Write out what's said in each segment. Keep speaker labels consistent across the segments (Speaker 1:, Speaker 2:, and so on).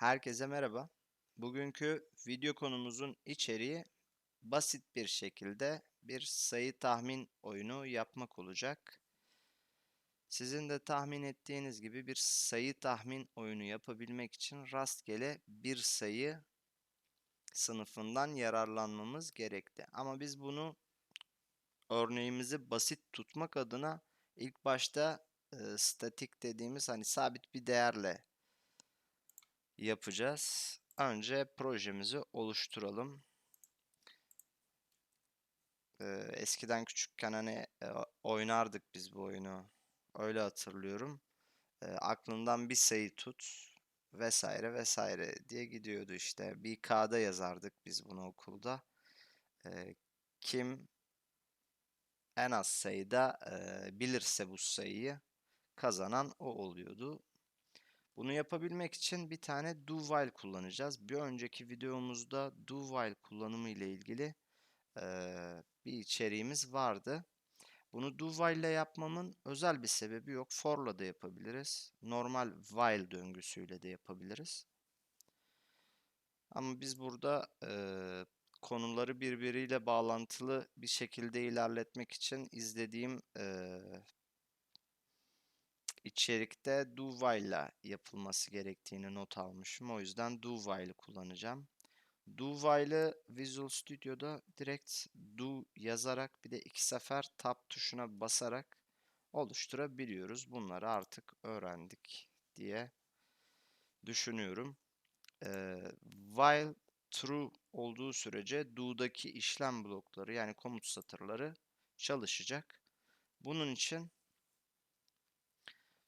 Speaker 1: Herkese merhaba. Bugünkü video konumuzun içeriği basit bir şekilde bir sayı tahmin oyunu yapmak olacak. Sizin de tahmin ettiğiniz gibi bir sayı tahmin oyunu yapabilmek için rastgele bir sayı sınıfından yararlanmamız gerekti. Ama biz bunu örneğimizi basit tutmak adına ilk başta e, statik dediğimiz hani sabit bir değerle yapacağız. Önce projemizi oluşturalım. Ee, eskiden küçükken hani e, oynardık biz bu oyunu. Öyle hatırlıyorum. Ee, aklından bir sayı tut vesaire vesaire diye gidiyordu işte. Bir kağıda yazardık biz bunu okulda. Ee, kim en az sayıda e, bilirse bu sayıyı kazanan o oluyordu. Bunu yapabilmek için bir tane do while kullanacağız. Bir önceki videomuzda do while kullanımı ile ilgili eee, bir içeriğimiz vardı. Bunu do while ile yapmamın özel bir sebebi yok. For'la da yapabiliriz. Normal while döngüsüyle de yapabiliriz. Ama biz burada eee, konuları birbiriyle bağlantılı bir şekilde ilerletmek için izlediğim eee, içerikte do while yapılması gerektiğini not almışım. O yüzden do while'ı kullanacağım. Do while'ı Visual Studio'da direkt do yazarak bir de iki sefer tab tuşuna basarak oluşturabiliyoruz. Bunları artık öğrendik diye düşünüyorum. Ee, while true olduğu sürece do'daki işlem blokları yani komut satırları çalışacak. Bunun için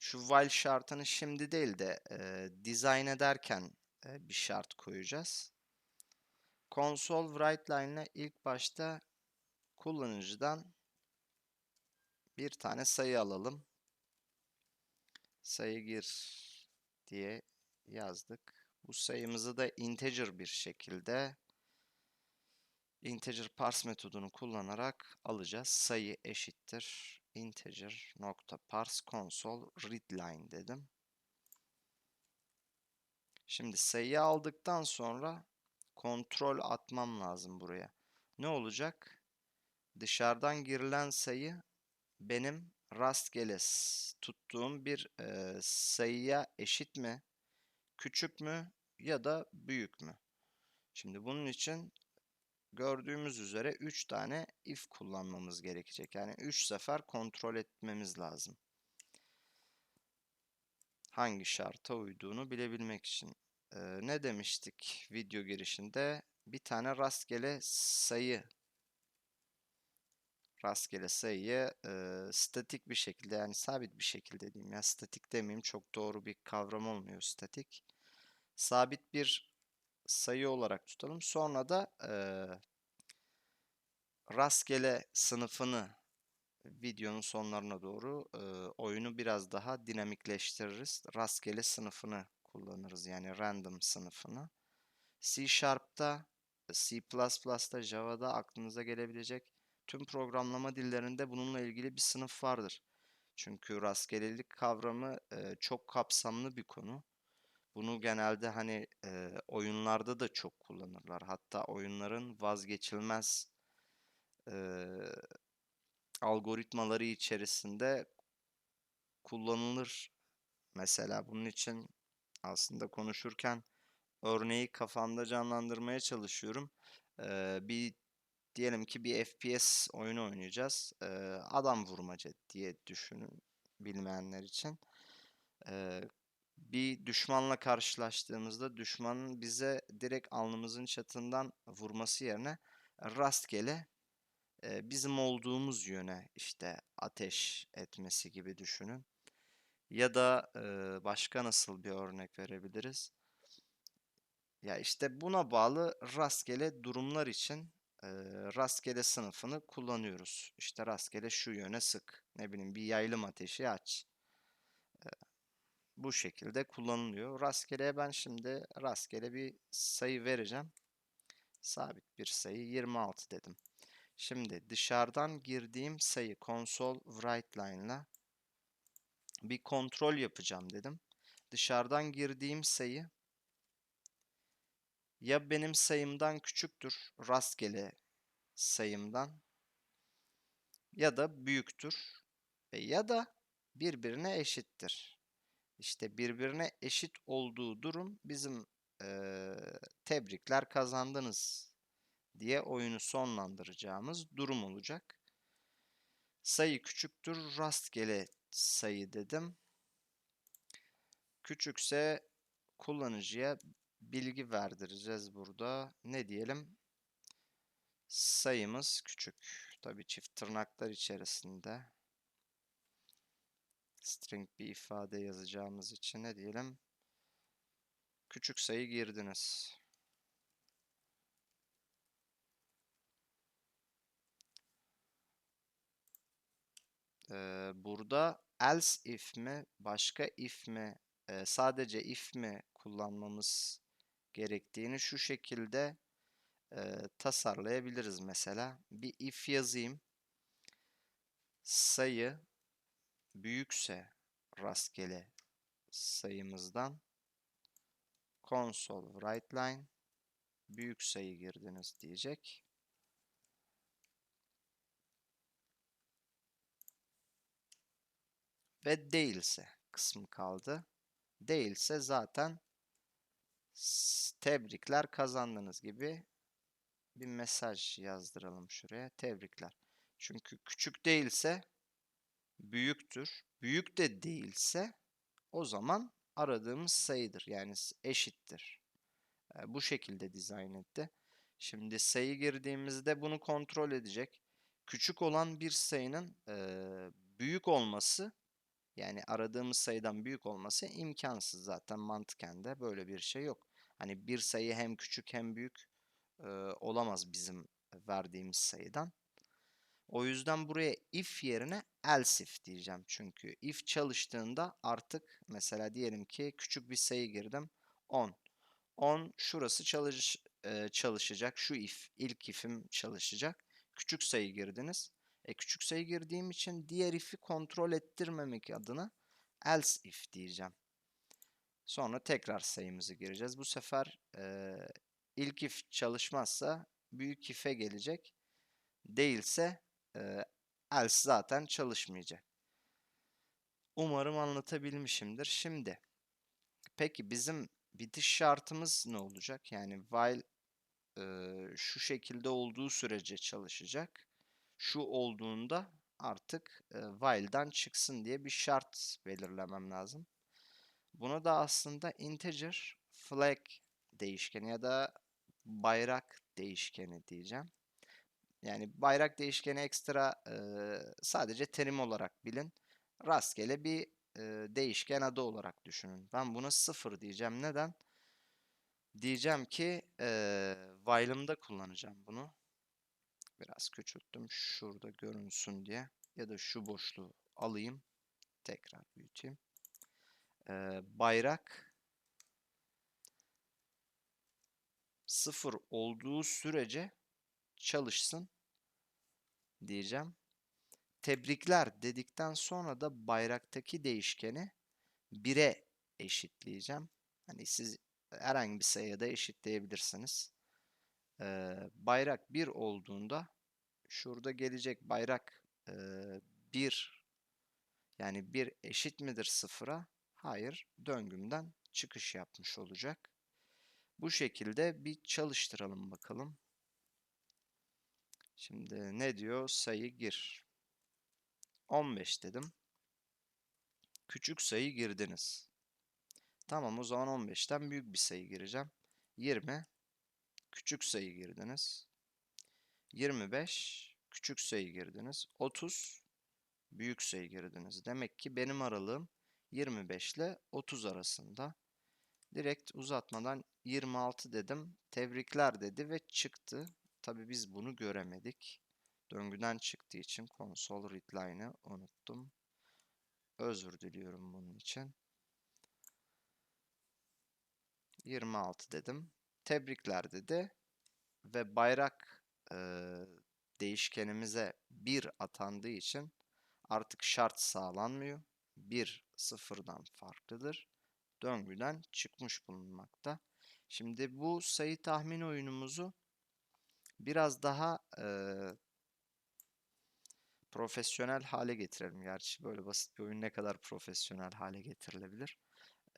Speaker 1: şu while şartını şimdi değil de e, dizayn ederken e, bir şart koyacağız. Console write line ile ilk başta kullanıcıdan bir tane sayı alalım. Sayı gir diye yazdık. Bu sayımızı da integer bir şekilde integer parse metodunu kullanarak alacağız. Sayı eşittir integer nokta parse console readline dedim. Şimdi sayıyı aldıktan sonra kontrol atmam lazım buraya. Ne olacak? Dışarıdan girilen sayı benim rastgele tuttuğum bir e, sayıya eşit mi? Küçük mü? Ya da büyük mü? Şimdi bunun için gördüğümüz üzere 3 tane if kullanmamız gerekecek. Yani 3 sefer kontrol etmemiz lazım. Hangi şarta uyduğunu bilebilmek için. Ee, ne demiştik video girişinde? Bir tane rastgele sayı rastgele sayıyı e, statik bir şekilde yani sabit bir şekilde diyeyim ya statik demeyeyim çok doğru bir kavram olmuyor statik. Sabit bir sayı olarak tutalım. Sonra da e, rastgele sınıfını videonun sonlarına doğru e, oyunu biraz daha dinamikleştiririz. Rastgele sınıfını kullanırız yani random sınıfını. C Sharp'ta, C++'da, Java'da aklınıza gelebilecek tüm programlama dillerinde bununla ilgili bir sınıf vardır. Çünkü rastgelelik kavramı e, çok kapsamlı bir konu. Bunu genelde hani e, oyunlarda da çok kullanırlar. Hatta oyunların vazgeçilmez e, algoritmaları içerisinde kullanılır. Mesela bunun için aslında konuşurken örneği kafamda canlandırmaya çalışıyorum. E, bir diyelim ki bir FPS oyunu oynayacağız. E, adam vurmaca diye düşünün bilmeyenler için. E, bir düşmanla karşılaştığımızda düşmanın bize direkt alnımızın çatından vurması yerine rastgele e, bizim olduğumuz yöne işte ateş etmesi gibi düşünün. Ya da e, başka nasıl bir örnek verebiliriz? Ya işte buna bağlı rastgele durumlar için e, rastgele sınıfını kullanıyoruz. İşte rastgele şu yöne sık. Ne bileyim bir yaylım ateşi aç bu şekilde kullanılıyor. Rastgeleye ben şimdi rastgele bir sayı vereceğim. Sabit bir sayı 26 dedim. Şimdi dışarıdan girdiğim sayı console write line ile bir kontrol yapacağım dedim. Dışarıdan girdiğim sayı ya benim sayımdan küçüktür rastgele sayımdan ya da büyüktür e, ya da birbirine eşittir. İşte birbirine eşit olduğu durum bizim eee, tebrikler kazandınız diye oyunu sonlandıracağımız durum olacak. Sayı küçüktür rastgele sayı dedim. Küçükse kullanıcıya bilgi verdireceğiz burada. Ne diyelim? Sayımız küçük. Tabii çift tırnaklar içerisinde. String bir ifade yazacağımız için ne diyelim? Küçük sayı girdiniz. Burada else if mi, başka if mi, sadece if mi kullanmamız gerektiğini şu şekilde tasarlayabiliriz mesela. Bir if yazayım. Sayı büyükse rastgele sayımızdan console writeLine büyük sayı girdiniz diyecek. Ve değilse kısmı kaldı. Değilse zaten tebrikler kazandınız gibi bir mesaj yazdıralım şuraya. Tebrikler. Çünkü küçük değilse büyüktür. Büyük de değilse o zaman aradığımız sayıdır. Yani eşittir. E, Bu şekilde dizayn etti. Şimdi sayı girdiğimizde bunu kontrol edecek. Küçük olan bir sayının e, büyük olması yani aradığımız sayıdan büyük olması imkansız zaten mantıken de böyle bir şey yok. Hani bir sayı hem küçük hem büyük e, olamaz bizim verdiğimiz sayıdan. O yüzden buraya if yerine else if diyeceğim. Çünkü if çalıştığında artık mesela diyelim ki küçük bir sayı girdim 10. 10 şurası çalış, çalışacak. Şu if ilk if'im çalışacak. Küçük sayı girdiniz. E küçük sayı girdiğim için diğer if'i kontrol ettirmemek adına else if diyeceğim. Sonra tekrar sayımızı gireceğiz. Bu sefer e, ilk if çalışmazsa büyük if'e gelecek. Değilse e, else zaten çalışmayacak. Umarım anlatabilmişimdir. Şimdi peki bizim bitiş şartımız ne olacak? Yani while e, şu şekilde olduğu sürece çalışacak. Şu olduğunda artık e, while'dan çıksın diye bir şart belirlemem lazım. Buna da aslında integer flag değişkeni ya da bayrak değişkeni diyeceğim. Yani bayrak değişkeni ekstra e, sadece terim olarak bilin. Rastgele bir e, değişken adı olarak düşünün. Ben buna sıfır diyeceğim. Neden? Diyeceğim ki e, while'ımda kullanacağım bunu. Biraz küçülttüm. Şurada görünsün diye. Ya da şu boşluğu alayım. Tekrar büyüteyim. E, bayrak sıfır olduğu sürece çalışsın diyeceğim. Tebrikler dedikten sonra da bayraktaki değişkeni 1'e eşitleyeceğim. Hani siz herhangi bir sayıya da eşitleyebilirsiniz. Ee, bayrak 1 olduğunda şurada gelecek bayrak 1 yani 1 eşit midir sıfıra? Hayır. Döngümden çıkış yapmış olacak. Bu şekilde bir çalıştıralım bakalım. Şimdi ne diyor? Sayı gir. 15 dedim. Küçük sayı girdiniz. Tamam o zaman 15'ten büyük bir sayı gireceğim. 20 küçük sayı girdiniz. 25 küçük sayı girdiniz. 30 büyük sayı girdiniz. Demek ki benim aralığım 25 ile 30 arasında. Direkt uzatmadan 26 dedim. Tebrikler dedi ve çıktı. Tabi biz bunu göremedik. Döngüden çıktığı için console readline'ı unuttum. Özür diliyorum bunun için. 26 dedim. Tebrikler dedi. Ve bayrak e, değişkenimize 1 atandığı için artık şart sağlanmıyor. 1 sıfırdan farklıdır. Döngüden çıkmış bulunmakta. Şimdi bu sayı tahmin oyunumuzu biraz daha eee, profesyonel hale getirelim. Gerçi böyle basit bir oyun ne kadar profesyonel hale getirilebilir?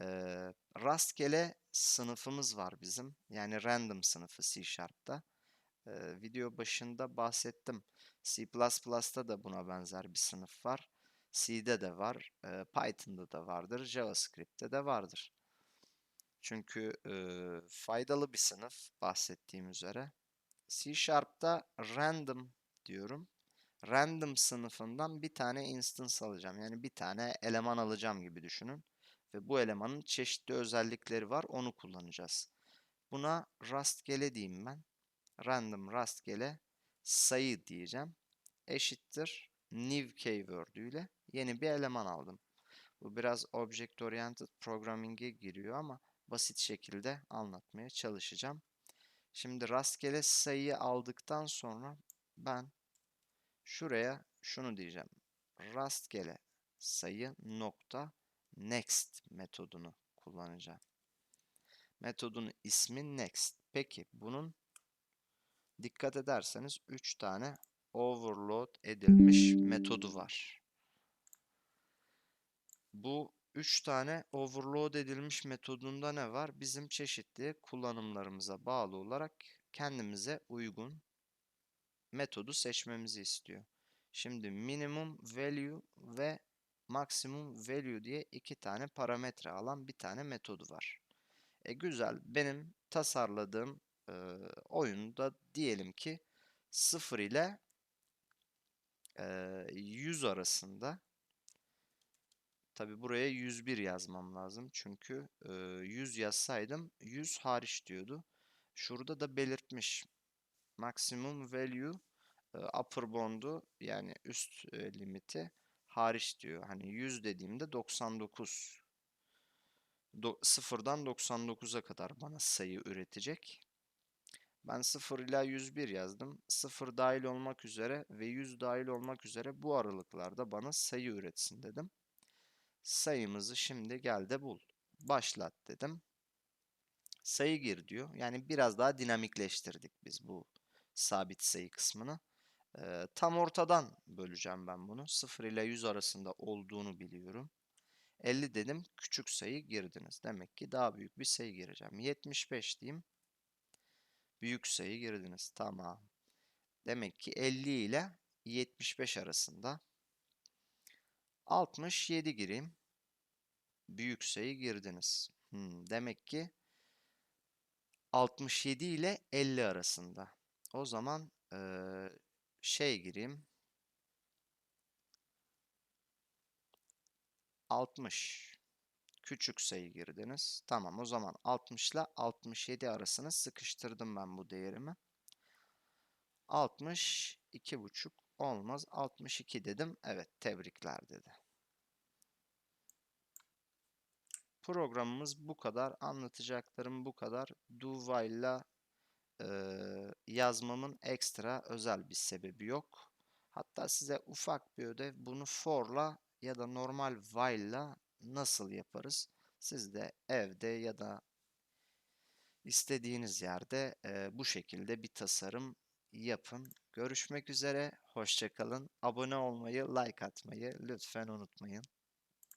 Speaker 1: Eee, rastgele sınıfımız var bizim. Yani random sınıfı C Sharp'ta. Eee, video başında bahsettim. C++'da da buna benzer bir sınıf var. C'de de var, Python'da da vardır, JavaScript'te de vardır. Çünkü eee, faydalı bir sınıf bahsettiğim üzere. C Sharp'ta random diyorum. Random sınıfından bir tane instance alacağım. Yani bir tane eleman alacağım gibi düşünün. Ve bu elemanın çeşitli özellikleri var. Onu kullanacağız. Buna rastgele diyeyim ben. Random rastgele sayı diyeceğim. Eşittir new keyword'üyle yeni bir eleman aldım. Bu biraz object oriented programming'e giriyor ama basit şekilde anlatmaya çalışacağım. Şimdi rastgele sayıyı aldıktan sonra ben şuraya şunu diyeceğim. Rastgele sayı nokta next metodunu kullanacağım. Metodun ismi next. Peki bunun dikkat ederseniz 3 tane overload edilmiş metodu var. Bu 3 tane overload edilmiş metodunda ne var? Bizim çeşitli kullanımlarımıza bağlı olarak kendimize uygun metodu seçmemizi istiyor. Şimdi minimum value ve maximum value diye iki tane parametre alan bir tane metodu var. E güzel. Benim tasarladığım e, oyunda diyelim ki 0 ile e, 100 arasında Tabi buraya 101 yazmam lazım. Çünkü e, 100 yazsaydım 100 hariç diyordu. Şurada da belirtmiş. Maximum value upper bound'u yani üst limiti hariç diyor. Hani 100 dediğimde 99. Do, 0'dan 99'a kadar bana sayı üretecek. Ben 0 ila 101 yazdım. 0 dahil olmak üzere ve 100 dahil olmak üzere bu aralıklarda bana sayı üretsin dedim. Sayımızı şimdi gel de bul. Başlat dedim. Sayı gir diyor. Yani biraz daha dinamikleştirdik biz bu sabit sayı kısmını. Ee, tam ortadan böleceğim ben bunu. 0 ile 100 arasında olduğunu biliyorum. 50 dedim. Küçük sayı girdiniz. Demek ki daha büyük bir sayı gireceğim. 75 diyeyim. Büyük sayı girdiniz. Tamam. Demek ki 50 ile 75 arasında. 67 gireyim. Büyük sayı girdiniz. Hmm, demek ki 67 ile 50 arasında. O zaman ee, şey gireyim. 60. Küçük sayı girdiniz. Tamam o zaman 60 ile 67 arasını sıkıştırdım ben bu değerimi. 62,5 olmaz. 62 dedim. Evet tebrikler dedi. Programımız bu kadar. Anlatacaklarım bu kadar. Do while'la e, yazmamın ekstra özel bir sebebi yok. Hatta size ufak bir ödev bunu for'la ya da normal while'la nasıl yaparız? Siz de evde ya da istediğiniz yerde e, bu şekilde bir tasarım yapın. Görüşmek üzere, hoşçakalın. Abone olmayı, like atmayı lütfen unutmayın.